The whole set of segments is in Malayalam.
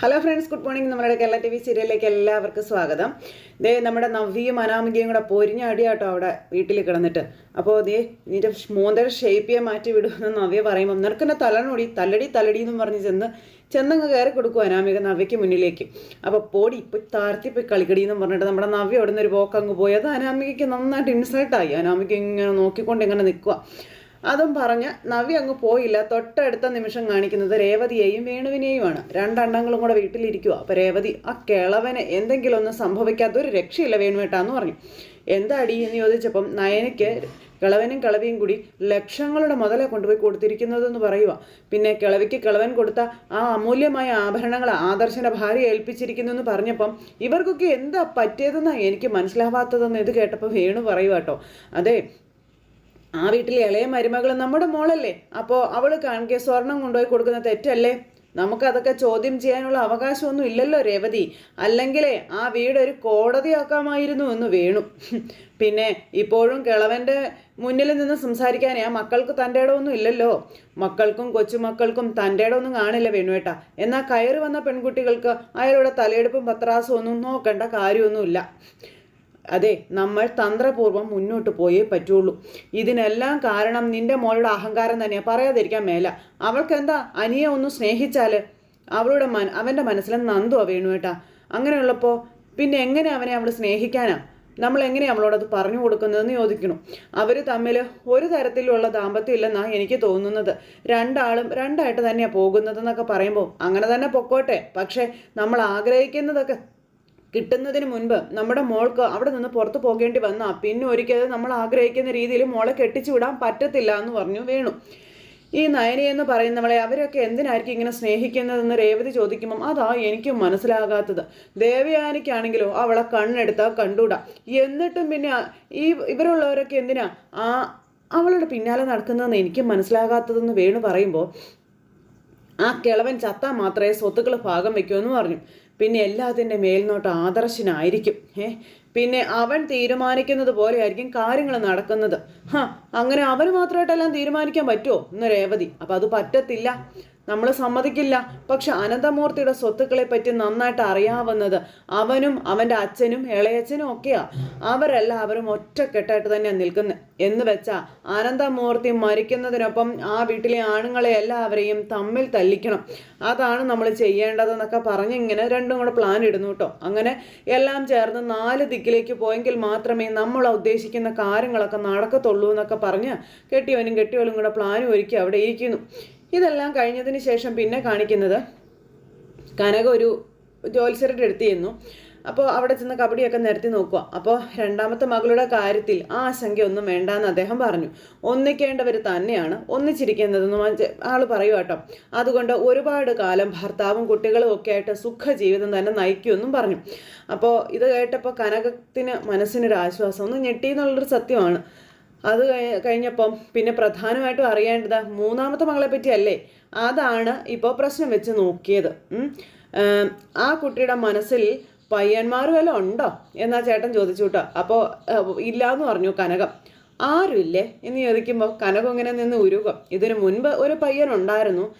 ഹലോ ഫ്രണ്ട്സ് ഗുഡ് മോർണിംഗ് നമ്മുടെ കേരള ടി വി സീരിയലിലേക്ക് എല്ലാവർക്കും സ്വാഗതം. ദേ നമ്മുടെ നവ്യയും അനാമികയും കൂടെ പൊരിഞ്ഞ അടിയാട്ടോ അവിടെ വീട്ടിൽ കിടന്നിട്ട്. അപ്പോൾ ദേ നിന്റെ മോന്തര ഷേപ്പിയെ മാറ്റി വിടുമെന്ന് നവ്യ പറയുമ്പോൾ നിനക്കെന്നെ തലനോടി തല്ലടി തലടി എന്നും പറഞ്ഞ് ചെന്ന് ചെന്നങ്ങ് കയറി കൊടുക്കും അനാമിക നവ്യയ്ക്ക് മുന്നിലേക്ക്. അപ്പോൾ പോടി ഇപ്പോൾ താഴ്ത്തി പോയി കളിക്കടി എന്നും പറഞ്ഞിട്ട് നമ്മുടെ നവ്യ അവിടെ നിന്ന് ഒരു പോക്കങ്ങ് പോയി. അത് അനാമികയ്ക്ക് നന്നായിട്ട് ഇൻസൾട്ടായി അനാമിക ഇങ്ങനെ നോക്കിക്കൊണ്ട് ഇങ്ങനെ നിൽക്കുക അതും പറഞ്ഞ് നവി അങ്ങ് പോയില്ല. തൊട്ടടുത്ത നിമിഷം കാണിക്കുന്നത് രേവതിയെയും വേണുവിനെയുമാണ്. രണ്ടെണ്ണങ്ങളും കൂടെ വീട്ടിലിരിക്കുക അപ്പോൾ രേവതി ആ കിളവന് എന്തെങ്കിലും ഒന്നും സംഭവിക്കാത്ത ഒരു രക്ഷയില്ല വേണുവേട്ടാന്ന് പറഞ്ഞു. എന്താ അടി എന്ന് ചോദിച്ചപ്പം നയനയ്ക്ക് കിളവനും കിളവിയും കൂടി ലക്ഷങ്ങളുടെ മുതലെ കൊണ്ടുപോയി കൊടുത്തിരിക്കുന്നതെന്ന് പറയുക പിന്നെ കിളവിക്ക് കിളവൻ കൊടുത്ത ആ അമൂല്യമായ ആഭരണങ്ങൾ ആദർശന്റെ ഭാര്യ ഏൽപ്പിച്ചിരിക്കുന്നു എന്ന് പറഞ്ഞപ്പം ഇവർക്കൊക്കെ എന്താ പറ്റിയതെന്നാണ് എനിക്ക് മനസ്സിലാവാത്തതെന്ന് ഇത് കേട്ടപ്പോൾ വേണു പറയുക കേട്ടോ അതെ ആ വീട്ടിലെ ഇളയ മരുമകൾ നമ്മുടെ മോളല്ലേ? അപ്പോൾ അവൾ കാണിക്കെ സ്വർണം കൊണ്ടുപോയി കൊടുക്കുന്ന തെറ്റല്ലേ? നമുക്കതൊക്കെ ചോദ്യം ചെയ്യാനുള്ള അവകാശമൊന്നും ഇല്ലല്ലോ രേവതി. അല്ലെങ്കിലേ ആ വീട് ഒരു കോടതിയാക്കാമായിരുന്നു എന്ന് വേണു. പിന്നെ ഇപ്പോഴും കിളവന്റെ മുന്നിൽ നിന്ന് സംസാരിക്കാനേ ആ മക്കൾക്ക് തന്റെ ഇടമൊന്നും ഇല്ലല്ലോ. മക്കൾക്കും കൊച്ചുമക്കൾക്കും തന്റെ ഇടമൊന്നും കാണില്ല വേണുവേട്ട. എന്നാൽ കയറി വന്ന പെൺകുട്ടികൾക്ക് അയാളുടെ തലയെടുപ്പും പത്രാസും ഒന്നും നോക്കേണ്ട കാര്യമൊന്നുമില്ല. അതെ നമ്മൾ തന്ത്രപൂർവം മുന്നോട്ട് പോയേ പറ്റുള്ളൂ. ഇതിനെല്ലാം കാരണം നിന്റെ മോളുടെ അഹങ്കാരം തന്നെയാ. പറയാതിരിക്കാൻ മേല. അവൾക്ക് എന്താ അനിയെ ഒന്ന് സ്നേഹിച്ചാൽ? അവളുടെ മൻ അവന്റെ മനസ്സിൽ നന്ദുവാ വേണുവേട്ടാ അങ്ങനെയുള്ളപ്പോൾ പിന്നെ എങ്ങനെ അവനെ അവൾ സ്നേഹിക്കാനാ? നമ്മൾ എങ്ങനെയാണ് അവളോടത് പറഞ്ഞു കൊടുക്കുന്നതെന്ന് ചോദിക്കണം. അവർ തമ്മിൽ ഒരു തരത്തിലുള്ള ദാമ്പത്യം ഇല്ലെന്നാണ് എനിക്ക് തോന്നുന്നത്. രണ്ടാളും രണ്ടായിട്ട് തന്നെയാണ് പോകുന്നതെന്നൊക്കെ പറയുമ്പോൾ അങ്ങനെ തന്നെ പൊക്കോട്ടെ. പക്ഷേ നമ്മൾ ആഗ്രഹിക്കുന്നതൊക്കെ കിട്ടുന്നതിന് മുൻപ് നമ്മുടെ മോൾക്ക് അവിടെ നിന്ന് പുറത്തു പോകേണ്ടി വന്നാൽ പിന്നെ ഒരിക്കലും നമ്മൾ ആഗ്രഹിക്കുന്ന രീതിയിൽ മോളെ കെട്ടിച്ചു വിടാൻ പറ്റത്തില്ല എന്ന് പറഞ്ഞു വേണു. ഈ നയനി എന്ന് പറയുന്നവളെ അവരൊക്കെ എന്തിനായിരിക്കും ഇങ്ങനെ സ്നേഹിക്കുന്നതെന്ന് രേവതി ചോദിക്കുമ്പം അതാ എനിക്കും മനസ്സിലാകാത്തത്. ദേവയാനിക്കാണെങ്കിലോ അവളെ കണ്ണെടുത്താൽ കണ്ടുകൂടാ എന്നിട്ടും പിന്നെ ഈ ഇവരുള്ളവരൊക്കെ എന്തിനാ? ആ അവളുടെ പിന്നാലെ നടക്കുന്നതെന്ന് എനിക്ക് മനസ്സിലാകാത്തതെന്ന് വേണു പറയുമ്പോൾ ആ കിളവൻ ചത്താൽ മാത്രമേ സ്വത്തുക്കൾ ഭാഗം വയ്ക്കുമെന്ന് പറഞ്ഞു. പിന്നെ എല്ലാത്തിന്റെ മേൽനോട്ടം ആദർശനായിരിക്കും. ഏ പിന്നെ അവൻ തീരുമാനിക്കുന്നത് പോലെ ആയിരിക്കും കാര്യങ്ങൾ നടക്കുന്നത്. ഹാ അങ്ങനെ അവന് മാത്രമായിട്ടെല്ലാം തീരുമാനിക്കാൻ പറ്റുമോ എന്ന് രേവതി. അപ്പം അത് പറ്റത്തില്ല. നമ്മൾ സമ്മതിക്കില്ല. പക്ഷെ അനന്തമൂർത്തിയുടെ സ്വത്തുക്കളെ പറ്റി നന്നായിട്ട് അറിയാവുന്നത് അവനും അവന്റെ അച്ഛനും ഇളയച്ഛനും ഒക്കെയാ. അവരെല്ലാവരും ഒറ്റക്കെട്ടായിട്ട് തന്നെയാണ് നിൽക്കുന്നത് എന്ന് വെച്ചാൽ അനന്തമൂർത്തി മരിക്കുന്നതിനൊപ്പം ആ വീട്ടിലെ ആണുങ്ങളെ എല്ലാവരെയും തമ്മിൽ തല്ലിക്കണം. അതാണ് നമ്മൾ ചെയ്യേണ്ടതെന്നൊക്കെ പറഞ്ഞ് ഇങ്ങനെ രണ്ടും കൂടെ പ്ലാൻ ഇടുന്നു കേട്ടോ അങ്ങനെ എല്ലാം ചേർന്ന് നാല് ദിക്കിലേക്ക് പോയെങ്കിൽ മാത്രമേ നമ്മൾ ഉദ്ദേശിക്കുന്ന കാര്യങ്ങളൊക്കെ നടക്കത്തുള്ളൂ എന്നൊക്കെ പറഞ്ഞ് കെട്ടിയവനും കെട്ടിയവനും കൂടെ പ്ലാനും ഒരുക്കി അവിടെ ഇരിക്കുന്നു. ഇതെല്ലാം കഴിഞ്ഞതിന് ശേഷം പിന്നെ കാണിക്കുന്നത് കനക ഒരു ജോത്സ്യരുടെ അടുത്ത് ചെന്നു. അപ്പോൾ അവിടെ ചെന്ന് കബഡിയൊക്കെ നിരത്തി നോക്കുക അപ്പോൾ രണ്ടാമത്തെ മകളുടെ കാര്യത്തിൽ ആ ആശങ്ക ഒന്നും വേണ്ടാന്ന് അദ്ദേഹം പറഞ്ഞു. ഒന്നിക്കേണ്ടവർ തന്നെയാണ്. ഒന്നിച്ചിരിക്കുന്നതെന്ന് ആൾ പറയുക കേട്ടോ. അതുകൊണ്ട് ഒരുപാട് കാലം ഭർത്താവും കുട്ടികളും ഒക്കെ ആയിട്ട് സുഖ ജീവിതം തന്നെ നയിക്കുമെന്നും പറഞ്ഞു. അപ്പോൾ ഇത് കേട്ടപ്പോൾ കനകത്തിന് മനസ്സിനൊരു ആശ്വാസം ഒന്ന് ഞെട്ടി എന്നുള്ളൊരു സത്യമാണ്. അത് കഴിഞ്ഞപ്പം പിന്നെ പ്രധാനമായിട്ടും അറിയേണ്ടത് മൂന്നാമത്തെ മകളെ പറ്റിയല്ലേ? അതാണ് ഇപ്പോൾ പ്രശ്നം വെച്ച് നോക്കിയത്. ആ കുട്ടിയുടെ മനസ്സിൽ പയ്യന്മാർ വല്ല ഉണ്ടോ? എന്നാ ചേട്ടൻ ചോദിച്ചു കേട്ടോ. അപ്പോൾ ഇല്ല എന്ന് പറഞ്ഞു കനകം. ആരുമില്ലേ? എന്ന് ചോദിക്കുമ്പോൾ കനകം ഇങ്ങനെ നിന്ന് ഉരുകും. ഇതിനു മുൻപ് ഒരു പയ്യൻ ഉണ്ടായിരുന്നു.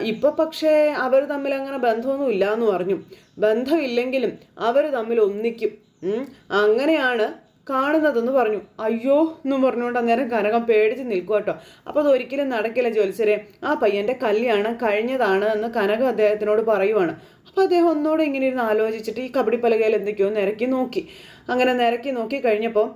ഇപ്പോൾ പക്ഷേ അവർ തമ്മിൽ അങ്ങനെ ബന്ധമൊന്നും ഇല്ല എന്ന് പറഞ്ഞു. ബന്ധമില്ലെങ്കിലും അവർ തമ്മിൽ ഒന്നിക്കും. അങ്ങനെയാണ് കാണുന്നതെന്ന് പറഞ്ഞു. അയ്യോ എന്നും പറഞ്ഞുകൊണ്ട് അന്നേരം കനകം പേടിച്ച് നിൽക്കുക കേട്ടോ അപ്പോൾ അതൊരിക്കലും നടക്കില്ല ജോലിസരെ ആ പയ്യന്റെ കല്യാണം കഴിഞ്ഞതാണ് എന്ന് കനകം അദ്ദേഹത്തിനോട് പറയുവാണ്. അപ്പോൾ അദ്ദേഹം ഒന്നുകൂടെ ഇങ്ങനെ ഇരുന്ന് ആലോചിച്ചിട്ട് ഈ കബഡി പലകയിൽ എന്തൊക്കെയോ നിരക്കി നോക്കി. അങ്ങനെ നിരക്കി നോക്കി കഴിഞ്ഞപ്പോൾ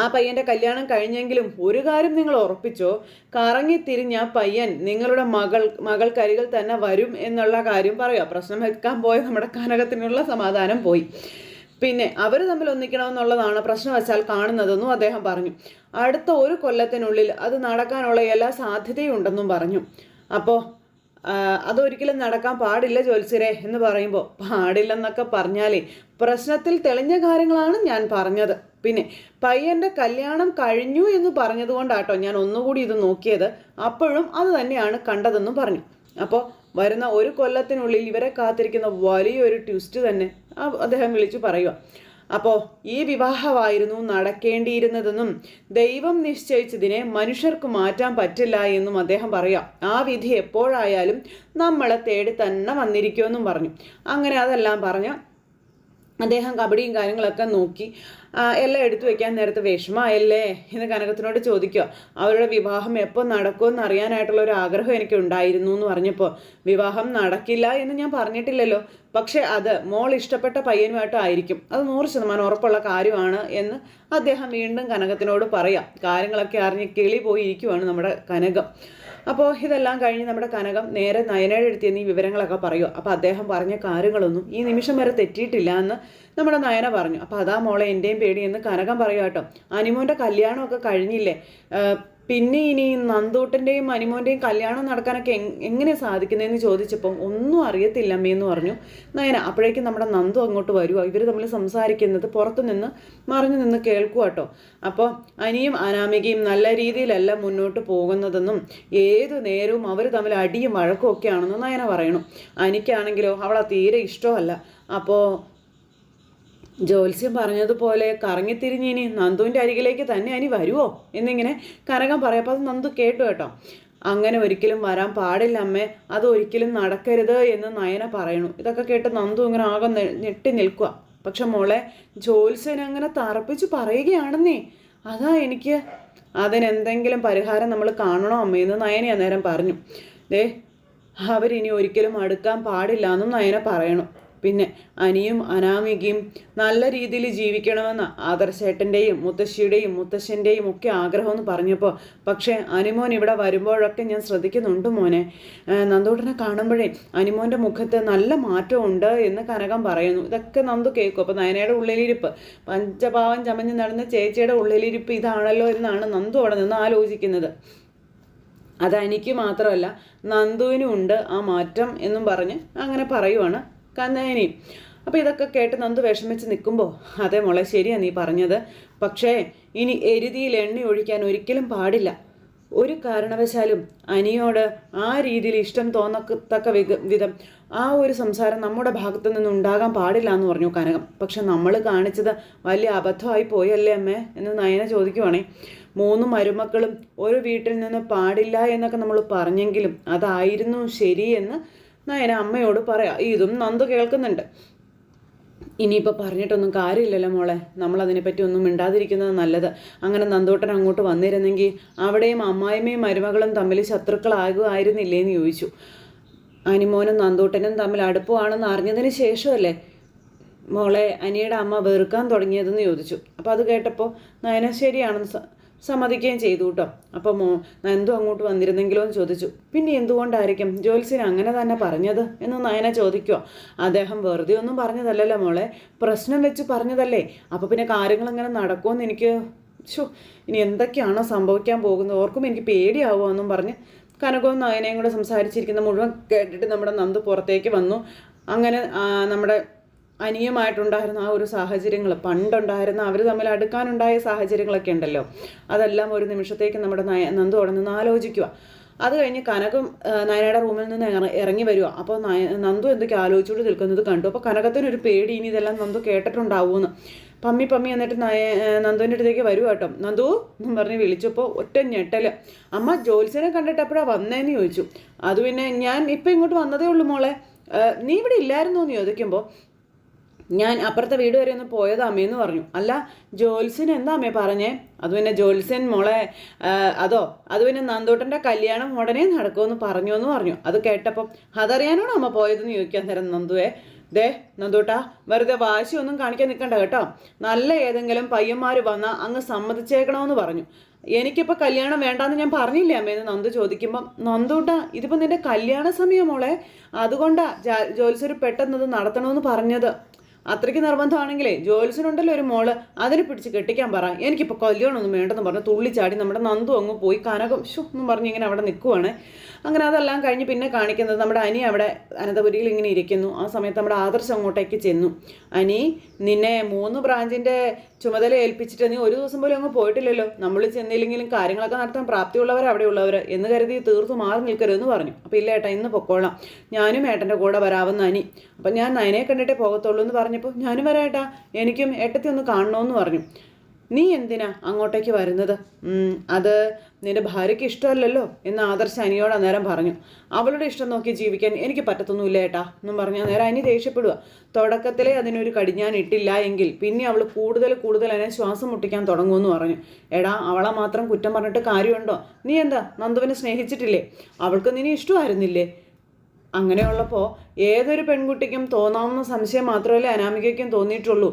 ആ പയ്യന്റെ കല്യാണം കഴിഞ്ഞെങ്കിലും ഒരു കാര്യം നിങ്ങൾ ഉറപ്പിച്ചോ? കറങ്ങി തിരിഞ്ഞ പയ്യൻ നിങ്ങളുടെ മകൾ മകൾക്കരികൾ തന്നെ വരും എന്നുള്ള കാര്യം പറയുക പ്രശ്നം വെക്കാൻ പോയ നമ്മുടെ കനകത്തിനുള്ള സമാധാനം പോയി. പിന്നെ അവർ തമ്മിൽ ഒന്നിക്കണമെന്നുള്ളതാണ് പ്രശ്നം വെച്ചാൽ കാണുന്നതെന്നും അദ്ദേഹം പറഞ്ഞു. അടുത്ത ഒരു കൊല്ലത്തിനുള്ളിൽ അത് നടക്കാനുള്ള എല്ലാ സാധ്യതയും ഉണ്ടെന്നും പറഞ്ഞു അപ്പോൾ അതൊരിക്കലും നടക്കാൻ പാടില്ല ജോത്സ്യരെ എന്ന് പറയുമ്പോൾ പാടില്ലെന്നൊക്കെ പറഞ്ഞാലേ പ്രശ്നത്തിൽ തെളിഞ്ഞ കാര്യങ്ങളാണ് ഞാൻ പറഞ്ഞത്. പിന്നെ പയ്യന്റെ കല്യാണം കഴിഞ്ഞു എന്ന് പറഞ്ഞതുകൊണ്ടാട്ടോ ഞാൻ ഒന്നുകൂടി ഇത് നോക്കിയത്. അപ്പോഴും അത് തന്നെയാണ് കണ്ടതെന്നും പറഞ്ഞു. അപ്പോൾ വരുന്ന ഒരു കൊല്ലത്തിനുള്ളിൽ ഇവരെ കാത്തിരിക്കുന്ന വലിയൊരു ട്വിസ്റ്റ് തന്നെ. അദ്ദേഹം വിളിച്ചു പറയുക അപ്പോൾ ഈ വിവാഹമായിരുന്നു നടക്കേണ്ടിയിരുന്നതെന്നും ദൈവം നിശ്ചയിച്ചതിനെ മനുഷ്യർക്ക് മാറ്റാൻ പറ്റില്ല എന്നും അദ്ദേഹം പറയാം. ആ വിധി എപ്പോഴായാലും നമ്മളെ തേടി തന്നെ വന്നിരിക്കുമെന്നും പറഞ്ഞു. അങ്ങനെ അതെല്ലാം പറഞ്ഞ് അദ്ദേഹം കബഡിയും കാര്യങ്ങളൊക്കെ നോക്കി എല്ലാം എടുത്തു വെക്കാൻ നേരത്തെ വിഷമമായല്ലേ? എന്ന് കനകത്തിനോട് ചോദിക്കുക. അവരുടെ വിവാഹം എപ്പോൾ നടക്കുമെന്ന് അറിയാനായിട്ടുള്ള ഒരു ആഗ്രഹം എനിക്ക് ഉണ്ടായിരുന്നു എന്ന് പറഞ്ഞപ്പോൾ വിവാഹം നടക്കില്ല എന്ന് ഞാൻ പറഞ്ഞിട്ടില്ലല്ലോ. പക്ഷേ അത് മോൾ ഇഷ്ടപ്പെട്ട പയ്യനുമായിട്ടായിരിക്കും അത് നൂറ് ശതമാനം ഉറപ്പുള്ള കാര്യമാണ് എന്ന് അദ്ദേഹം വീണ്ടും കനകത്തിനോട് പറയാം. കാര്യങ്ങളൊക്കെ അറിഞ്ഞ് കിളി പോയിരിക്കുവാണ് നമ്മുടെ കനകം. അപ്പോൾ ഇതെല്ലാം കഴിഞ്ഞ് നമ്മുടെ കനകം നേരെ നയനയുടെ അടുത്ത് ഈ വിവരങ്ങളൊക്കെ പറയുമോ അപ്പോൾ അദ്ദേഹം പറഞ്ഞ കാര്യങ്ങളൊന്നും ഈ നിമിഷം വരെ തെറ്റിയിട്ടില്ല എന്ന് നമ്മുടെ നയന പറഞ്ഞു. അപ്പോൾ അതാ മോളെ എന്റെയും പേടിയെന്ന് കനകം പറയുക കേട്ടോ. അനിമോന്റെ കല്യാണമൊക്കെ കഴിഞ്ഞില്ലേ? പിന്നെ ഇനി നന്ദൂട്ടന്റെയും അനിമോന്റെയും കല്യാണം നടക്കാനൊക്കെ എങ്ങനെ സാധിക്കുന്നതെന്ന് ചോദിച്ചപ്പം ഒന്നും അറിയത്തില്ല അമ്മയെന്ന് പറഞ്ഞു. നയന അപ്പോഴേക്കും നമ്മുടെ നന്ദു അങ്ങോട്ട് വരുമോ ഇവർ തമ്മിൽ സംസാരിക്കുന്നത് പുറത്തുനിന്ന് മറിഞ്ഞു നിന്ന് കേൾക്കുക കേട്ടോ അപ്പോൾ അനിയും അനാമികയും നല്ല രീതിയിലല്ല മുന്നോട്ട് പോകുന്നതെന്നും ഏതു നേരവും അവർ തമ്മിൽ അടിയും വഴക്കും ഒക്കെയാണെന്ന് നയന പറയണു അനിക്കാണെങ്കിലോ അവളെ തീരെ ഇഷ്ടമല്ല. അപ്പോൾ ജ്യോത്സ്യം പറഞ്ഞതുപോലെ കറങ്ങിത്തിരിഞ്ഞ് ഇനി നന്ദുവിന്റെ അരികിലേക്ക് തന്നെ അനി വരുമോ എന്നിങ്ങനെ കനകം പറയപ്പോൾ അത് നന്ദു കേട്ടു കേട്ടോ. അങ്ങനെ ഒരിക്കലും വരാൻ പാടില്ല അമ്മേ. അത് ഒരിക്കലും നടക്കരുത് എന്ന് നയന പറയണു ഇതൊക്കെ കേട്ട് നന്ദു ഇങ്ങനെ ആകെ ഞെട്ടി നിൽക്കുക പക്ഷെ മോളെ ജോത്സ്യനെ അങ്ങനെ തറപ്പിച്ച് പറയുകയാണെന്നേ. അതാ എനിക്ക് അതിനെന്തെങ്കിലും പരിഹാരം നമ്മൾ കാണണോ അമ്മയെന്ന് നയന അന്നേരം പറഞ്ഞു. ദേ അവരിനി ഒരിക്കലും അടുക്കാൻ പാടില്ല എന്നും നയന പറയണം. പിന്നെ അനിയും അനാമികയും നല്ല രീതിയിൽ ജീവിക്കണമെന്ന് ആദർശേട്ടന്റെയും മുത്തശ്ശിയുടെയും മുത്തശ്ശന്റെയും ഒക്കെ ആഗ്രഹമെന്ന് പറഞ്ഞപ്പോൾ പക്ഷേ അനിമോൻ ഇവിടെ വരുമ്പോഴൊക്കെ ഞാൻ ശ്രദ്ധിക്കുന്നുണ്ട് മോനെ. നന്ദൂട്ടനെ കാണുമ്പോഴേ അനിമോന്റെ മുഖത്ത് നല്ല മാറ്റമുണ്ട് എന്ന് കനകം പറയുന്നു. ഇതൊക്കെ നന്ദു കേൾക്കും. അപ്പോൾ നയനയുടെ ഉള്ളിലിരിപ്പ് പഞ്ചഭാവം ചമഞ്ഞ് നടന്ന ചേച്ചിയുടെ ഉള്ളിലിരിപ്പ് ഇതാണല്ലോ എന്നാണ് നന്ദു അവിടെ നിന്ന് ആലോചിക്കുന്നത്. അതെനിക്ക് മാത്രമല്ല നന്ദുവിനും ഉണ്ട് ആ മാറ്റം എന്നും പറഞ്ഞ് അങ്ങനെ പറയുവാണ്. കന്നേനി. അപ്പോൾ ഇതൊക്കെ കേട്ട് നന്ദു വിഷമിച്ച് നിൽക്കുമ്പോൾ അതെ മോളെ ശരിയാണ് നീ പറഞ്ഞത്. പക്ഷേ ഇനി എരുതിയിൽ എണ്ണ ഒഴിക്കാൻ ഒരിക്കലും പാടില്ല. ഒരു കാരണവശാലും അനിയോട് ആ രീതിയിൽ ഇഷ്ടം തോന്നത്തക്ക വിധം ആ ഒരു സംസാരം നമ്മുടെ ഭാഗത്തു നിന്ന് ഉണ്ടാകാൻ പാടില്ല എന്ന് പറഞ്ഞു കനകം. പക്ഷെ നമ്മൾ കാണിച്ചത് വലിയ അബദ്ധമായി പോയല്ലേ അമ്മേ? എന്ന് നയന ചോദിക്കുവാണേ. മൂന്ന് മരുമക്കളും ഒരു വീട്ടിൽ നിന്ന് പാടില്ല എന്നൊക്കെ നമ്മൾ പറഞ്ഞെങ്കിലും അതായിരുന്നു ശരിയെന്ന് നയന അമ്മയോട് പറയാം ഇതും നന്ദു കേൾക്കുന്നുണ്ട്. ഇനിയിപ്പോൾ പറഞ്ഞിട്ടൊന്നും കാര്യമില്ലല്ലോ മോളെ. നമ്മൾ നമ്മളതിനെപ്പറ്റി ഒന്നും മിണ്ടാതിരിക്കുന്നത് നല്ലത്. അങ്ങനെ നന്ദോട്ടൻ അങ്ങോട്ട് വന്നിരുന്നെങ്കിൽ അവിടെയും അമ്മായിമ്മയും മരുമകളും തമ്മിൽ ശത്രുക്കളാകുമായിരുന്നില്ലേ എന്ന് ചോദിച്ചു. അനിമോനും നന്ദോട്ടനും തമ്മിൽ അടുപ്പമാണെന്ന് അറിഞ്ഞതിന് ശേഷമല്ലേ മോളെ അനിയുടെ അമ്മ വെറുക്കാൻ തുടങ്ങിയതെന്ന് ചോദിച്ചു. അപ്പോൾ അത് കേട്ടപ്പോൾ നയന ശരിയാണെന്ന് സമ്മതിക്കുകയും ചെയ്തു കേട്ടോ. അപ്പോൾ മോ നന്ദു അങ്ങോട്ട് വന്നിരുന്നെങ്കിലോ എന്ന് ചോദിച്ചു. പിന്നെ എന്തുകൊണ്ടായിരിക്കും? ജോത്സ്യൻ അങ്ങനെ തന്നെ പറഞ്ഞത് എന്ന് നയന ചോദിക്കുമോ അദ്ദേഹം വെറുതെ ഒന്നും പറഞ്ഞതല്ലല്ലോ മോളെ. പ്രശ്നം വെച്ച് പറഞ്ഞതല്ലേ. അപ്പോൾ പിന്നെ കാര്യങ്ങൾ അങ്ങനെ നടക്കുമെന്ന് എനിക്ക് ഷോ ഇനി എന്തൊക്കെയാണോ സംഭവിക്കാൻ പോകുന്നത്? ഓർക്കും എനിക്ക് പേടിയാവുമോ എന്നും പറഞ്ഞ് കനകവും നയനയും കൂടെ സംസാരിച്ചിരിക്കുന്ന മുഴുവൻ കേട്ടിട്ട് നമ്മുടെ നന്ദു പുറത്തേക്ക് വന്നു. അങ്ങനെ നമ്മുടെ അനിയമായിട്ടുണ്ടായിരുന്ന ആ ഒരു സാഹചര്യങ്ങൾ പണ്ടുണ്ടായിരുന്ന അവർ തമ്മിൽ അടുക്കാനുണ്ടായ സാഹചര്യങ്ങളൊക്കെ ഉണ്ടല്ലോ. അതെല്ലാം ഒരു നിമിഷത്തേക്ക് നമ്മുടെ നയ നന്ദു അവിടെ നിന്ന് ആലോചിക്കുക അത് കഴിഞ്ഞ് കനകം നയനയുടെ റൂമിൽ നിന്ന് ഇറങ്ങി വരിക അപ്പോൾ നയ നന്ദു എന്തൊക്കെ ആലോചിച്ചുകൊണ്ട് നിൽക്കുന്നത് കണ്ടു. അപ്പോൾ കനകത്തിനൊരു പേടി ഇനി ഇതെല്ലാം നന്ദു കേട്ടിട്ടുണ്ടാവുമെന്ന് പമ്മി പമ്മി എന്നിട്ട് നയ നന്ദുവിന്റെ അടുത്തേക്ക് വരുക കേട്ടോ. നന്ദു എന്നും പറഞ്ഞ് വിളിച്ചപ്പോൾ ഒറ്റ ഞെട്ടൽ അമ്മ ജോത്സ്യനെ കണ്ടിട്ട് എപ്പോഴാണ് വന്നേന്ന് ചോദിച്ചു. അത് പിന്നെ ഞാൻ ഇപ്പം ഇങ്ങോട്ട് വന്നതേ ഉള്ളൂ മോളെ. നീ ഇവിടെ ഇല്ലായിരുന്നു എന്ന് ചോദിക്കുമ്പോൾ ഞാൻ അപ്പുറത്തെ വീട് വരെ ഒന്ന് പോയത് അമ്മയെന്ന് പറഞ്ഞു. അല്ല ജോത്സ്യൻ എന്താ അമ്മേ പറഞ്ഞേ? അത് പിന്നെ ജോത്സ്യൻ മോളെ അതോ അത് പിന്നെ നന്ദോട്ടന്റെ കല്യാണം ഉടനെ നടക്കുമെന്ന് പറഞ്ഞു എന്ന് പറഞ്ഞു. അത് കേട്ടപ്പം അതറിയാനാണോ അമ്മ പോയതെന്ന് ചോദിക്കാൻ നേരം നന്ദുവേ? ദേ നന്ദൂട്ടാ വെറുതെ വാശിയൊന്നും കാണിക്കാൻ നിൽക്കണ്ട കേട്ടോ. നല്ല ഏതെങ്കിലും പയ്യന്മാർ വന്നാൽ അങ്ങ് സമ്മതിച്ചേക്കണമെന്ന് പറഞ്ഞു. എനിക്കിപ്പോൾ കല്യാണം വേണ്ടാന്ന് ഞാൻ പറഞ്ഞില്ലേ അമ്മയെന്ന് നന്ദു ചോദിക്കുമ്പം നന്ദൂട്ടാ ഇതിപ്പോൾ നിന്റെ കല്യാണ സമയം മോളെ. അതുകൊണ്ടാ പെട്ടെന്ന് പെട്ടെന്നത് നടത്തണമെന്ന് പറഞ്ഞത്. അത്രയ്ക്ക് നിർബന്ധമാണെങ്കിലേ ജോത്സ്യനുണ്ടല്ലോ ഒരു മോൾ അതിനെ പിടിച്ച് കെട്ടിക്കാൻ പറ. എനിക്കിപ്പോൾ കല്യാണമൊന്നും വേണ്ടെന്ന് പറഞ്ഞ് തുള്ളിച്ചാടി നമ്മുടെ നന്ദു അങ്ങ് പോയി കനകം ഷു എന്നും പറഞ്ഞ് ഇങ്ങനെ അവിടെ നിൽക്കുവാണ് അങ്ങനെ അതെല്ലാം കഴിഞ്ഞ് പിന്നെ കാണിക്കുന്നത് നമ്മുടെ അനി അവിടെ അനന്തപുരിയിൽ ഇങ്ങനെ ഇരിക്കുന്നു. ആ സമയത്ത് നമ്മുടെ ആദർശം അങ്ങോട്ടേക്ക് ചെന്നു. അനി നിന്നെ മൂന്ന് ബ്രാഞ്ചിന്റെ ചുമതല ഏൽപ്പിച്ചിട്ട് നീ ഒരു ദിവസം പോലും അങ്ങ് പോയിട്ടില്ലല്ലോ. നമ്മൾ ചെന്നില്ലെങ്കിലും കാര്യങ്ങളൊക്കെ നടത്താൻ പ്രാപ്തിയുള്ളവർ അവിടെ ഉള്ളവർ എന്ന് കരുതി തീർത്തു മാറി നിൽക്കരുതെന്ന് പറഞ്ഞു. അപ്പോൾ ഇല്ല ഏട്ടാ ഇന്ന് പൊക്കോളാം. ഞാനും ഏട്ടന്റെ കൂടെ വരാവുന്ന അനി. അപ്പം ഞാൻ നയനെ കണ്ടിട്ടേ പോകത്തുള്ളൂ എന്ന് പറഞ്ഞപ്പോൾ ഞാനും വരാം ഏട്ടാ. എനിക്കും ഏട്ടത്തി ഒന്ന് കാണണമെന്ന് പറഞ്ഞു. നീ എന്തിനാ അങ്ങോട്ടേക്ക് വരുന്നത്? അത് നിന്റെ ഭാര്യയ്ക്ക് ഇഷ്ടമല്ലല്ലോ എന്ന് ആദർശ അനിയോട് അന്നേരം പറഞ്ഞു. അവളുടെ ഇഷ്ടം നോക്കി ജീവിക്കാൻ എനിക്ക് പറ്റത്തൊന്നുമില്ല ഏട്ടാ എന്നും പറഞ്ഞ് അന്നേരം അനി ദേഷ്യപ്പെടുക തുടക്കത്തിലെ അതിനൊരു കടിഞ്ഞാൻ ഇട്ടില്ല എങ്കിൽ പിന്നെ അവൾ കൂടുതൽ കൂടുതൽ അതിനെ ശ്വാസം മുട്ടിക്കാൻ തുടങ്ങുമെന്ന് പറഞ്ഞു. എടാ അവളെ മാത്രം കുറ്റം പറഞ്ഞിട്ട് കാര്യമുണ്ടോ? നീ എന്താ നന്ദുവിനെ സ്നേഹിച്ചിട്ടില്ലേ? അവൾക്ക് നിന്നെ ഇഷ്ടമായിരുന്നില്ലേ? അങ്ങനെയുള്ളപ്പോൾ ഏതൊരു പെൺകുട്ടിക്കും തോന്നാവുന്ന സംശയം മാത്രമല്ലേ അനാമികയ്ക്കും തോന്നിയിട്ടുള്ളൂ.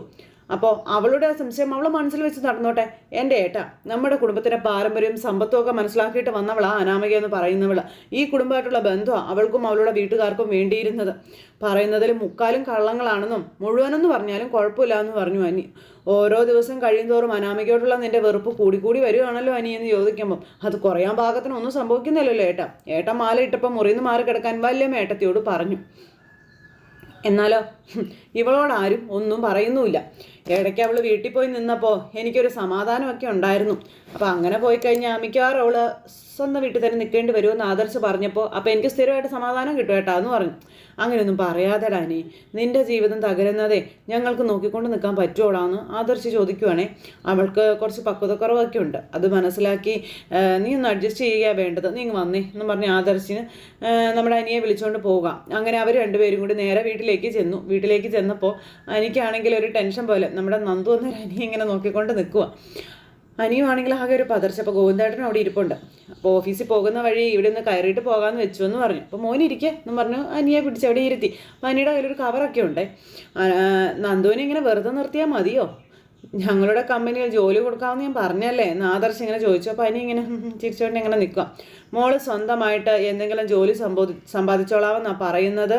അപ്പോൾ അവളുടെ സംശയം അവൾ മനസ്സിൽ വെച്ച് നടന്നോട്ടെ. എന്റെ ഏട്ട നമ്മുടെ കുടുംബത്തിന്റെ പാരമ്പര്യവും സമ്പത്തും ഒക്കെ മനസ്സിലാക്കിയിട്ട് വന്നവളാ അനാമിക എന്ന് പറയുന്നവൾ ഈ കുടുംബമായിട്ടുള്ള ബന്ധമാണ് അവൾക്കും അവളുടെ വീട്ടുകാർക്കും വേണ്ടിയിരുന്നത്. പറയുന്നതിൽ മുക്കാലും കള്ളങ്ങളാണെന്നും മുഴുവനെന്ന് പറഞ്ഞാലും കുഴപ്പമില്ല എന്ന് പറഞ്ഞു അനി. ഓരോ ദിവസം കഴിയുന്തോറും അനാമികയോടുള്ള നിന്റെ വെറുപ്പ് കൂടിക്കൂടി വരുവാണല്ലോ അനി എന്ന് ചോദിക്കുമ്പോൾ അത് കുറയാൻ പാകത്തിന് സംഭവിക്കുന്നില്ലല്ലോ ഏട്ടാ. ഏട്ട മാല ഇട്ടപ്പം മുറിയിൽ നിന്ന് മാറി കിടക്കാൻ വല്യം ഏട്ടത്തിയോട് പറഞ്ഞു. എന്നാലോ? ഇവളോടാരും ഒന്നും പറയുന്നുമില്ല. ഇടയ്ക്ക് അവൾ വീട്ടിൽ പോയി നിന്നപ്പോൾ എനിക്കൊരു സമാധാനമൊക്കെ ഉണ്ടായിരുന്നു. അപ്പോൾ അങ്ങനെ പോയി കഴിഞ്ഞാൽ മിക്കവാറും അവൾ സ്വന്തം വീട്ടിൽ തന്നെ നിൽക്കേണ്ടി വരുമെന്ന് ആദർശ് പറഞ്ഞപ്പോൾ അപ്പോൾ എനിക്ക് സ്ഥിരമായിട്ട് സമാധാനം കിട്ടും കേട്ടോ എന്ന് പറഞ്ഞു. അങ്ങനെയൊന്നും പറയാതെ ഡാനി നിന്റെ ജീവിതം തകരുന്നതേ ഞങ്ങൾക്ക് നോക്കിക്കൊണ്ട് നിൽക്കാൻ പറ്റുമോളാന്ന് ആദർശി ചോദിക്കുവാണേ. അവൾക്ക് കുറച്ച് പക്വതക്കുറവൊക്കെ ഉണ്ട്. അത് മനസ്സിലാക്കി നീ ഒന്ന് അഡ്ജസ്റ്റ് ചെയ്യുക വേണ്ടത്. നീ വന്നേ എന്ന് പറഞ്ഞ് ആദർശിന് നമ്മുടെ അനിയെ വിളിച്ചുകൊണ്ട് പോകാം അങ്ങനെ അവർ രണ്ടുപേരും കൂടി നേരെ വീട്ടിലേക്ക് ചെന്നു. വീട്ടിലേക്ക് ചെന്നപ്പോൾ എനിക്കാണെങ്കിൽ ഒരു ടെൻഷൻ പോലെ നമ്മുടെ നന്ദു എന്നൊരു അനിയെ ഇങ്ങനെ നോക്കിക്കൊണ്ട് നിൽക്കുക അനിയുമാണെങ്കിൽ ആകെ ഒരു പതർച്ച. അപ്പോൾ ഗോവിന്ദേട്ടനും അവിടെ ഇരിപ്പുണ്ട്. അപ്പോൾ ഓഫീസിൽ പോകുന്ന വഴി ഇവിടെ നിന്ന് കയറിയിട്ട് പോകാമെന്ന് വെച്ചു എന്ന് പറഞ്ഞു. അപ്പോൾ മോനിരിക്കുക എന്ന് പറഞ്ഞു അനിയെ പിടിച്ച് അവിടെ ഇരുത്തി. അപ്പോൾ അനിയുടെ കയ്യിലൊരു കവറൊക്കെ ഉണ്ട്. നന്ദുവിനെ ഇങ്ങനെ വെറുതെ നിർത്തിയാൽ മതിയോ? ഞങ്ങളുടെ കമ്പനിയിൽ ജോലി കൊടുക്കാമെന്ന് ഞാൻ പറഞ്ഞല്ലേ? എന്ന് ആദർശ് ഇങ്ങനെ ചോദിച്ചു. അപ്പോൾ അനി ഇങ്ങനെ തിരിച്ചുകൊണ്ട് ഇങ്ങനെ നിൽക്കുക മോൾ സ്വന്തമായിട്ട് എന്തെങ്കിലും ജോലി സമ്പാദി സമ്പാദിച്ചോളാമെന്നാണ് പറയുന്നത്.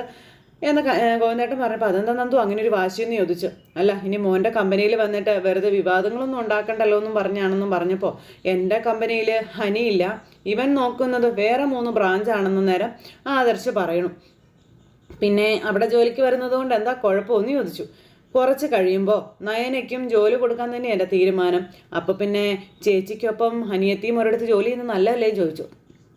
എന്ന് ഗോവിന്ദേട്ടൻ പറഞ്ഞപ്പോൾ അതെന്താ നന്ദു അങ്ങനെ ഒരു വാശിയെന്ന് ചോദിച്ചു. അല്ല ഇനി മോന്റെ കമ്പനിയിൽ വന്നിട്ട് വെറുതെ വിവാദങ്ങളൊന്നും ഉണ്ടാക്കണ്ടല്ലോ എന്നും പറഞ്ഞാണെന്നും പറഞ്ഞപ്പോൾ എന്റെ കമ്പനിയിൽ ഹനിയില്ല. ഇവൻ നോക്കുന്നത് വേറെ മൂന്ന് ബ്രാഞ്ചാണെന്ന് നേരം ആദർശ് പറയണു. പിന്നെ അവിടെ ജോലിക്ക് വരുന്നത് കൊണ്ട് എന്താ കുഴപ്പമെന്ന് ചോദിച്ചു. കുറച്ച് കഴിയുമ്പോൾ നയനയ്ക്കും ജോലി കൊടുക്കാൻ തന്നെ എന്റെ തീരുമാനം. അപ്പോൾ പിന്നെ ചേച്ചിക്കൊപ്പം ഹനിയത്തിയും ഒരിടത്ത് ജോലി ചെയ്യുന്നത് നല്ലതല്ലേ ചോദിച്ചു.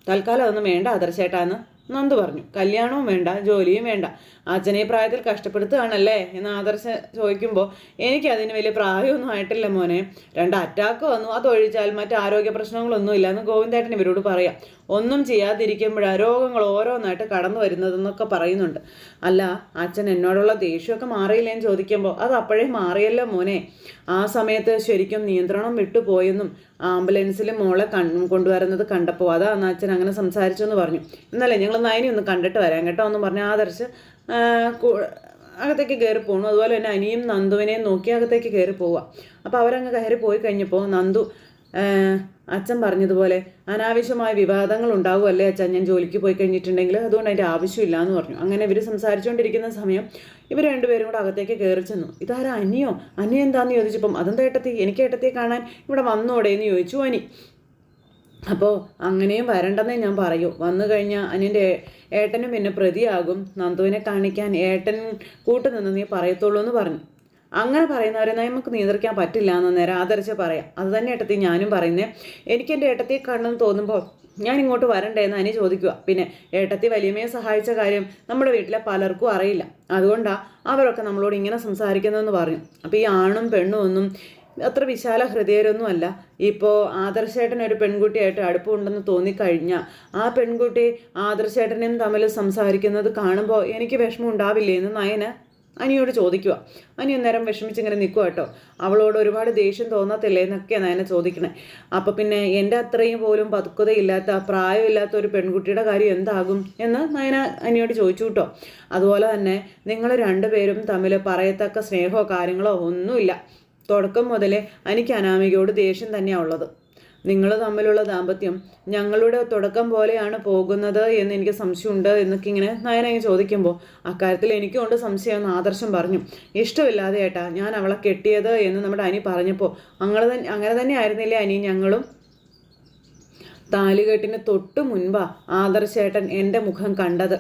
തൽക്കാലം അതൊന്നും വേണ്ട ആദർശേട്ടാന്ന് നന്ദു പറഞ്ഞു. കല്യാണവും വേണ്ട ജോലിയും വേണ്ട. അച്ഛനെ ഈ പ്രായത്തിൽ കഷ്ടപ്പെടുത്തുകയാണല്ലേ എന്ന് ആദർശ ചോദിക്കുമ്പോൾ എനിക്ക് അതിന് വലിയ പ്രായമൊന്നും ആയിട്ടില്ല മോനെ. രണ്ട് അറ്റാക്ക് വന്നു. അതൊഴിച്ചാൽ മറ്റ് ആരോഗ്യ പ്രശ്നങ്ങളൊന്നും ഇല്ല എന്ന് ഗോവിന്ദേട്ടൻ ഇവരോട് പറയാം. ഒന്നും ചെയ്യാതിരിക്കുമ്പോഴാണ് രോഗങ്ങൾ ഓരോന്നായിട്ട് കടന്നു വരുന്നതെന്നൊക്കെ പറയുന്നുണ്ട്. അല്ല അച്ഛൻ എന്നോടുള്ള ദേഷ്യമൊക്കെ മാറിയില്ലേന്ന് ചോദിക്കുമ്പോൾ അത് അപ്പോഴേ മാറിയല്ലോ മോനെ. ആ സമയത്ത് ശരിക്കും നിയന്ത്രണം വിട്ടുപോയെന്നും ആംബുലൻസിൽ മോളെ കൺ കൊണ്ടുവരുന്നത് കണ്ടപ്പോൾ അതാണ് അച്ഛൻ അങ്ങനെ സംസാരിച്ചു എന്ന് പറഞ്ഞു. എന്നല്ലേ ഞങ്ങൾ നയനി ഒന്ന് കണ്ടിട്ട് വരാം കേട്ടോ എന്ന് പറഞ്ഞ് ആദർശ് അകത്തേക്ക് കയറി പോകണു അതുപോലെ തന്നെ അനിയും നന്ദുവിനെയും നോക്കി അകത്തേക്ക് കയറി പോവുക അപ്പോൾ അവരങ്ങ് കയറി പോയി കഴിഞ്ഞപ്പോൾ നന്ദു അച്ഛൻ പറഞ്ഞതുപോലെ അനാവശ്യമായ വിവാദങ്ങൾ ഉണ്ടാവുമല്ലേ അച്ഛൻ ഞാൻ ജോലിക്ക് പോയി കഴിഞ്ഞിട്ടുണ്ടെങ്കിൽ അതുകൊണ്ട് അതിന്റെ ആവശ്യമില്ല എന്ന് പറഞ്ഞു. അങ്ങനെ ഇവർ സംസാരിച്ചുകൊണ്ടിരിക്കുന്ന സമയം ഇവർ രണ്ടുപേരും കൂടെ അകത്തേക്ക് കയറി ചെന്നു. ഇതാരാ അനിയോ? അനി ചോദിച്ചപ്പം അതെന്താ ഏട്ടത്തി? എനിക്ക് ഏട്ടത്തിയെ കാണാൻ ഇവിടെ വന്നോടെ എന്ന് ചോദിച്ചു അനി. അപ്പോൾ അങ്ങനെയും വരണ്ടെന്നേ ഞാൻ പറയൂ. വന്നു കഴിഞ്ഞാൽ അനിന്റെ ഏട്ടനും പിന്നെ പ്രതിയാകും. നന്ദുവിനെ കാണിക്കാൻ ഏട്ടൻ കൂട്ടുനിന്ന് നീ പറയത്തുള്ളൂ എന്ന് പറഞ്ഞു. അങ്ങനെ പറയുന്നവരെ നമുക്ക് നിയന്ത്രിക്കാൻ പറ്റില്ല എന്ന് നേരം ആദരിച്ച് പറയാം. അത് തന്നെ ഏട്ടത്തി ഞാനും പറയുന്നേ. എനിക്ക് എന്റെ ഏട്ടത്തി കാണണമെന്ന് തോന്നുമ്പോൾ ഞാൻ ഇങ്ങോട്ട് വരണ്ടേ എന്ന് അനി ചോദിക്കുക. പിന്നെ ഏട്ടത്തി വലിയമ്മയെ സഹായിച്ച കാര്യം നമ്മുടെ വീട്ടിലെ പലർക്കും അറിയില്ല. അതുകൊണ്ടാണ് അവരൊക്കെ നമ്മളോട് ഇങ്ങനെ സംസാരിക്കുന്നതെന്ന് പറഞ്ഞു. അപ്പോൾ ഈ ആണും പെണ്ണും ഒന്നും അത്ര വിശാല ഹൃദയരൊന്നും അല്ല. ഇപ്പോൾ ആദർശേട്ടൻ ഒരു പെൺകുട്ടിയായിട്ട് അടുപ്പമുണ്ടെന്ന് തോന്നിക്കഴിഞ്ഞാൽ ആ പെൺകുട്ടി ആദർശേട്ടനും തമ്മിൽ സംസാരിക്കുന്നത് കാണുമ്പോൾ എനിക്ക് വിഷമം ഉണ്ടാവില്ലേ എന്ന് നയന് അനിയോട് ചോദിക്കുക അനി അന്നേരം വിഷമിച്ചിങ്ങനെ നിൽക്കുക കേട്ടോ. അവളോട് ഒരുപാട് ദേഷ്യം തോന്നത്തില്ലേ എന്നൊക്കെയാണ് നയനെ ചോദിക്കണേ. അപ്പോൾ പിന്നെ എന്റെ അത്രയും പോലും പതുക്കതയില്ലാത്ത പ്രായമില്ലാത്ത ഒരു പെൺകുട്ടിയുടെ കാര്യം എന്താകും എന്ന് നയന അനിയോട് ചോദിച്ചു കേട്ടോ. അതുപോലെ തന്നെ നിങ്ങൾ രണ്ടുപേരും തമ്മിൽ പറയത്തക്ക സ്നേഹമോ കാര്യങ്ങളോ ഒന്നുമില്ല. തുടക്കം മുതലേ എനിക്ക് അനാമികയോട് ദേഷ്യം തന്നെയാണ് ഉള്ളത്. നിങ്ങൾ തമ്മിലുള്ള ദാമ്പത്യം ഞങ്ങളുടെ തുടക്കം പോലെയാണ് പോകുന്നത് എന്ന് എനിക്ക് സംശയമുണ്ട് എന്നൊക്കെ ഇങ്ങനെ നയനങ്ങ് ചോദിക്കുമ്പോൾ അക്കാര്യത്തിൽ എനിക്കും ഉണ്ട് സംശയം എന്ന് ആദർശം പറഞ്ഞു. ഇഷ്ടമില്ലാതെ ഏട്ടാ ഞാൻ അവളെ കെട്ടിയത് എന്ന് നമ്മുടെ അനി പറഞ്ഞപ്പോൾ അങ്ങനെ തന്നെ അങ്ങനെ തന്നെ ആയിരുന്നില്ലേ അനി ഞങ്ങളും? താലികെട്ടിന് തൊട്ട് മുൻപാ ആദർശേട്ടൻ എന്റെ മുഖം കണ്ടത്.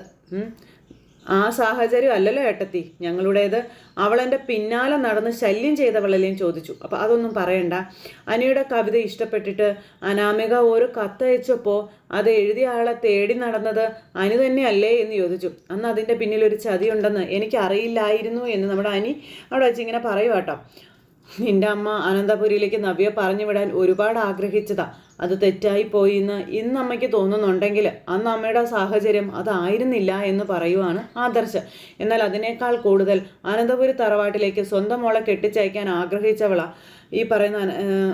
ആ സാഹചര്യം അല്ലല്ലോ ഏട്ടത്തി. ഞങ്ങളുടേത്. അവൾ എന്റെ പിന്നാലെ നടന്ന് ശല്യം ചെയ്തവളല്ലേ ചോദിച്ചു. അപ്പോൾ അതൊന്നും പറയണ്ട. അനിയുടെ കവിത ഇഷ്ടപ്പെട്ടിട്ട് അനാമിക ഒരു കത്തയച്ചപ്പോൾ അത് എഴുതിയ ആളെ തേടി നടന്നത് അനി തന്നെയല്ലേ എന്ന് ചോദിച്ചു. അന്ന് അതിന്റെ പിന്നിൽ ഒരു ചതിയുണ്ടെന്ന് എനിക്കറിയില്ലായിരുന്നു എന്ന് നമ്മുടെ അനി അവിടെ വെച്ച് ഇങ്ങനെ പറയുവാട്ടോ. നിന്റെ അമ്മ അനന്തപുരിയിലേക്ക് നവ്യ പറഞ്ഞു വിടാൻ ഒരുപാട് ആഗ്രഹിച്ചതാ. അത് തെറ്റായി പോയി എന്ന് ഇന്ന് അമ്മയ്ക്ക് തോന്നുന്നുണ്ടെങ്കിൽ അന്ന് അമ്മയുടെ സാഹചര്യം അതായിരുന്നില്ല എന്ന് പറയുവാണ് ആദർശ്. എന്നാൽ അതിനേക്കാൾ കൂടുതൽ അനന്തപുരി തറവാട്ടിലേക്ക് സ്വന്തം മോളെ കെട്ടിച്ചയക്കാൻ ആഗ്രഹിച്ചവളാ. ഈ പറയുന്ന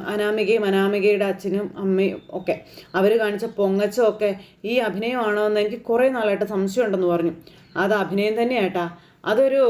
അനാമികയും അനാമികയുടെ അച്ഛനും അമ്മയും ഒക്കെ. അവർ കാണിച്ച പൊങ്ങച്ചമൊക്കെ ഈ അഭിനയമാണോ എന്ന് എനിക്ക് കുറേ നാളായിട്ട് സംശയമുണ്ടെന്ന് പറഞ്ഞു. അത് അഭിനയം തന്നെയാട്ടാ. അതൊരു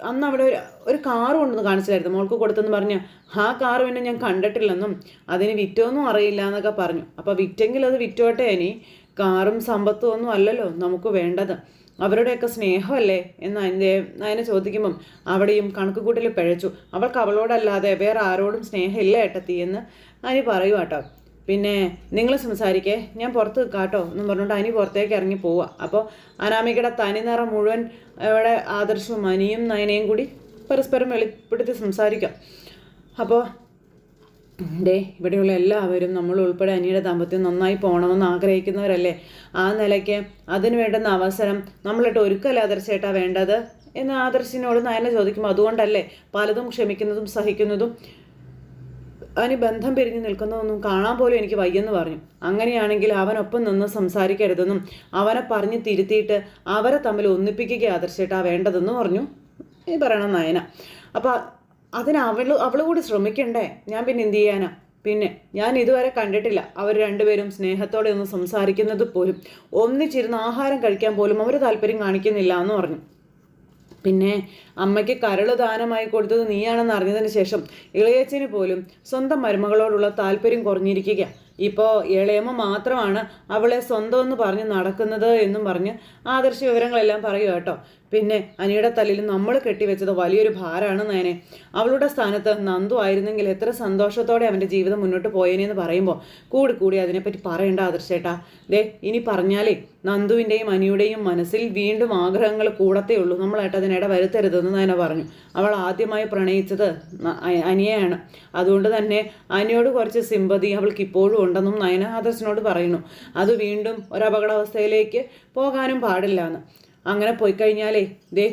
അന്ന് അവിടെ ഒരു ഒരു കാറ് കൊണ്ടുവന്ന് കാണിച്ചില്ലായിരുന്നു. മോൾക്ക് കൊടുത്തെന്ന് പറഞ്ഞു ആ കാറ് പിന്നെ ഞാൻ കണ്ടിട്ടില്ലെന്നും അതിന് വിറ്റോന്നും അറിയില്ല എന്നൊക്കെ പറഞ്ഞു. അപ്പോൾ വിറ്റെങ്കിൽ അത് വിറ്റോട്ടെ ഇനി. കാറും സമ്പത്തും ഒന്നും അല്ലല്ലോ നമുക്ക് വേണ്ടത്. അവരുടെയൊക്കെ സ്നേഹമല്ലേ എന്ന് അതിന്റെ അതിനെ ചോദിക്കുമ്പം അവിടെയും കണക്കുകൂട്ടൽ പിഴച്ചു. അവൾക്ക് അവളോടല്ലാതെ വേറെ ആരോടും സ്നേഹമില്ല ഏട്ടത്തി എന്ന് അനി പറയൂ കേട്ടോ പിന്നെ നിങ്ങൾ സംസാരിക്കേ. ഞാൻ പുറത്ത് കാട്ടോ. എന്നും പറഞ്ഞുകൊണ്ട് അനി പുറത്തേക്ക് ഇറങ്ങി പോവുക അപ്പോൾ അനാമികയുടെ തനി നിറം മുഴുവൻ ഇവിടെ ആദർശവും അനിയും നയനയും കൂടി പരസ്പരം വെളിപ്പെടുത്തി സംസാരിക്കാം. അപ്പോൾ ഡേ ഇവിടെയുള്ള എല്ലാവരും നമ്മൾ ഉൾപ്പെടെ അനിയുടെ ദാമ്പത്യം നന്നായി പോകണമെന്ന് ആഗ്രഹിക്കുന്നവരല്ലേ? ആ നിലയ്ക്ക് അതിന് വേണ്ടുന്ന അവസരം നമ്മളിട്ട് ഒരുക്കല്ല ആദർശേട്ടാ വേണ്ടത്? എന്ന് ആദർശിനോട് നയന ചോദിക്കുമ്പോൾ അതുകൊണ്ടല്ലേ? പലതും ക്ഷമിക്കുന്നതും സഹിക്കുന്നതും അവന് ബന്ധം പിരിഞ്ഞു നിൽക്കുന്നതൊന്നും കാണാൻ പോലും എനിക്ക് വയ്യെന്ന് പറഞ്ഞു. അങ്ങനെയാണെങ്കിൽ അവനൊപ്പം നിന്ന് സംസാരിക്കരുതെന്നും അവനെ പറഞ്ഞ് തിരുത്തിയിട്ട് അവരെ തമ്മിൽ ഒന്നിപ്പിക്കുക ആദർശിട്ടാ വേണ്ടതെന്ന് പറഞ്ഞു. ഈ പറയണം നയന. അപ്പോൾ അതിന് അവൾ അവൾ കൂടി ശ്രമിക്കണ്ടേ? ഞാൻ പിന്നെ എന്ത് ചെയ്യാനാ? പിന്നെ ഞാൻ ഇതുവരെ കണ്ടിട്ടില്ല. അവർ രണ്ടുപേരും സ്നേഹത്തോടെ ഒന്ന് സംസാരിക്കുന്നത് പോലും ഒന്നിച്ചിരുന്ന് ആഹാരം കഴിക്കാൻ പോലും അവർ താല്പര്യം കാണിക്കുന്നില്ല എന്ന് പറഞ്ഞു. പിന്നെ അമ്മയ്ക്ക് കരൾ ദാനമായി കൊടുത്തത് നീയാണെന്ന് അറിഞ്ഞതിന് ശേഷം ഇളയച്ചന് പോലും സ്വന്തം മരുമകളോടുള്ള താല്പര്യം കുറഞ്ഞിരിക്കുക. ഇപ്പോൾ ഇളയമ്മ മാത്രമാണ് അവളെ സ്വന്തമെന്ന് പറഞ്ഞ് നടക്കുന്നത് എന്നും പറഞ്ഞ് ആദർശ വിവരങ്ങളെല്ലാം പറയുക കേട്ടോ. പിന്നെ അനിയുടെ തലയിൽ നമ്മൾ കെട്ടിവെച്ചത് വലിയൊരു ഭാരമാണ് നേനെ അവളുടെ സ്ഥാനത്ത് നന്ദു ആയിരുന്നെങ്കിൽ എത്ര സന്തോഷത്തോടെ അവന്റെ ജീവിതം മുന്നോട്ട് പോയേനെന്ന് പറയുമ്പോൾ കൂടി കൂടി അതിനെപ്പറ്റി പറയേണ്ട ആദർശേട്ടാ. ദേ ഇനി പറഞ്ഞാലേ നന്ദുവിന്റെയും അനിയുടെയും മനസ്സിൽ വീണ്ടും ആഗ്രഹങ്ങൾ കൂടത്തേ ഉള്ളൂ. നമ്മളായിട്ട് അതിനിട വരുത്തരുതെന്ന് നയന പറഞ്ഞു. അവൾ ആദ്യമായി പ്രണയിച്ചത് അനിയയാണ്. അതുകൊണ്ട് തന്നെ അനിയോട് കുറച്ച് സിമ്പതി അവൾക്ക് ഇപ്പോഴും ഉണ്ടെന്നും നയന ആദർശനോട് പറയുന്നു. അത് വീണ്ടും ഒരു അപകടാവസ്ഥയിലേക്ക് പോകാനും പാടില്ല എന്ന് അങ്ങനെ പോയി കഴിഞ്ഞാലേ ദേ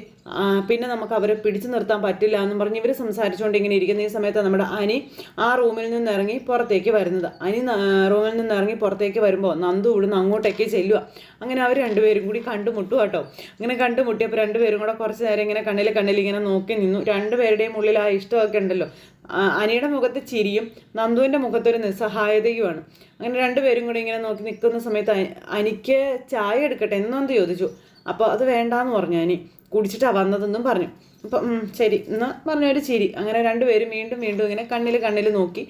പിന്നെ നമുക്ക് അവരെ പിടിച്ചു നിർത്താൻ പറ്റില്ല എന്ന് പറഞ്ഞ് ഇവർ സംസാരിച്ചുകൊണ്ട് ഇങ്ങനെ ഇരിക്കുന്ന ഈ സമയത്ത് നമ്മുടെ അനി ആ റൂമിൽ നിന്ന് ഇറങ്ങി പുറത്തേക്ക് വരുന്നത്. അനി റൂമിൽ നിന്ന് ഇറങ്ങി പുറത്തേക്ക് വരുമ്പോൾ നന്ദു ഇവിടുന്ന് അങ്ങോട്ടേക്ക് ചെല്ലുക അങ്ങനെ അവർ രണ്ടുപേരും കൂടി കണ്ടുമുട്ടു കേട്ടോ. അങ്ങനെ കണ്ടുമുട്ടിയപ്പോൾ രണ്ടുപേരും കൂടെ കുറച്ച് നേരം ഇങ്ങനെ കണ്ണിൽ കണ്ണിൽ ഇങ്ങനെ നോക്കി നിന്നു. രണ്ടുപേരുടെയും ഉള്ളിൽ ആ ഇഷ്ടമൊക്കെ ഉണ്ടല്ലോ. അനിയുടെ മുഖത്ത് ചിരിയും നന്ദുവിന്റെ മുഖത്തൊരു നിസ്സഹായതയുമാണ്. അങ്ങനെ രണ്ടുപേരും കൂടി ഇങ്ങനെ നോക്കി നിൽക്കുന്ന സമയത്ത് അനിക്ക് ചായ എടുക്കട്ടെ എന്നൊന്ന് ചോദിച്ചു. അപ്പോൾ അത് വേണ്ടാന്ന് പറഞ്ഞു അനി കുടിച്ചിട്ടാണ് വന്നതെന്നും പറഞ്ഞു. അപ്പം ശരി എന്ന് പറഞ്ഞ ഒരു ചിരി. അങ്ങനെ രണ്ടുപേരും വീണ്ടും വീണ്ടും ഇങ്ങനെ കണ്ണിൽ കണ്ണിൽ നോക്കി.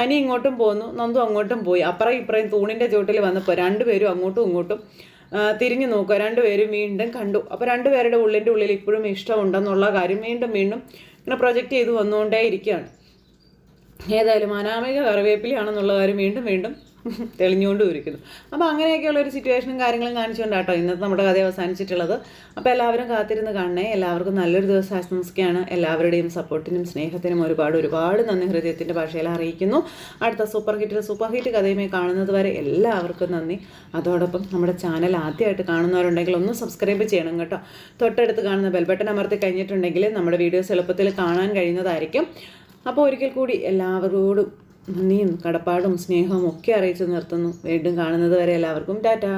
അനി ഇങ്ങോട്ടും പോന്നു നന്ദു അങ്ങോട്ടും പോയി. അപ്പുറം ഇപ്പുറം തൂണിന്റെ ചുവട്ടിൽ വന്നപ്പോൾ രണ്ടുപേരും അങ്ങോട്ടും ഇങ്ങോട്ടും തിരിഞ്ഞു നോക്കുക. രണ്ടുപേരും വീണ്ടും കണ്ടു. അപ്പോൾ രണ്ടുപേരുടെ ഉള്ളിന്റെ ഉള്ളിൽ ഇപ്പോഴും ഇഷ്ടമുണ്ടെന്നുള്ള കാര്യം വീണ്ടും വീണ്ടും ഇങ്ങനെ പ്രൊജക്റ്റ് ചെയ്ത് വന്നുകൊണ്ടേ ഇരിക്കുകയാണ് ഏതായാലും അനാമിക കറിവേപ്പിലാണെന്നുള്ള കാര്യം വീണ്ടും വീണ്ടും തെളിഞ്ഞുകൊണ്ട് ഇരിക്കുന്നു അപ്പോൾ അങ്ങനെയൊക്കെയുള്ള ഒരു സിറ്റുവേഷനും കാര്യങ്ങളും കാണിച്ചുകൊണ്ടാട്ടോ ഇന്നത്തെ നമ്മുടെ കഥ അവസാനിച്ചിട്ടുള്ളത്. അപ്പോൾ എല്ലാവരും കാത്തിരുന്ന് കാണണേ. എല്ലാവർക്കും നല്ലൊരു ദിവസം ആശംസിക്കുകയാണ്. എല്ലാവരുടെയും സപ്പോർട്ടിനും സ്നേഹത്തിനും ഒരുപാട് ഒരുപാട് നന്ദി. ഹൃദയത്തിന്റെ ഭാഷയിൽ അറിയിക്കുന്നു. അടുത്ത സൂപ്പർ ഹിറ്റിൽ സൂപ്പർ ഹിറ്റ് കഥയുമായി കാണുന്നത് വരെ എല്ലാവർക്കും നന്ദി. അതോടൊപ്പം നമ്മുടെ ചാനൽ ആദ്യമായിട്ട് കാണുന്നവരുണ്ടെങ്കിൽ ഒന്ന് സബ്സ്ക്രൈബ് ചെയ്യണം കേട്ടോ. തൊട്ടടുത്ത് കാണുന്ന ബെൽബട്ടൺ അമർത്തി കഴിഞ്ഞിട്ടുണ്ടെങ്കിൽ നമ്മുടെ വീഡിയോസ് എളുപ്പത്തിൽ കാണാൻ കഴിയുന്നതായിരിക്കും. അപ്പോൾ ഒരിക്കൽ കൂടി എല്ലാവരോടും നന്ദിയും കടപ്പാടും സ്നേഹവും ഒക്കെ അറിയിച്ചു നിർത്തുന്നു. വീണ്ടും കാണുന്നത് വരെ എല്ലാവർക്കും ടാറ്റാ.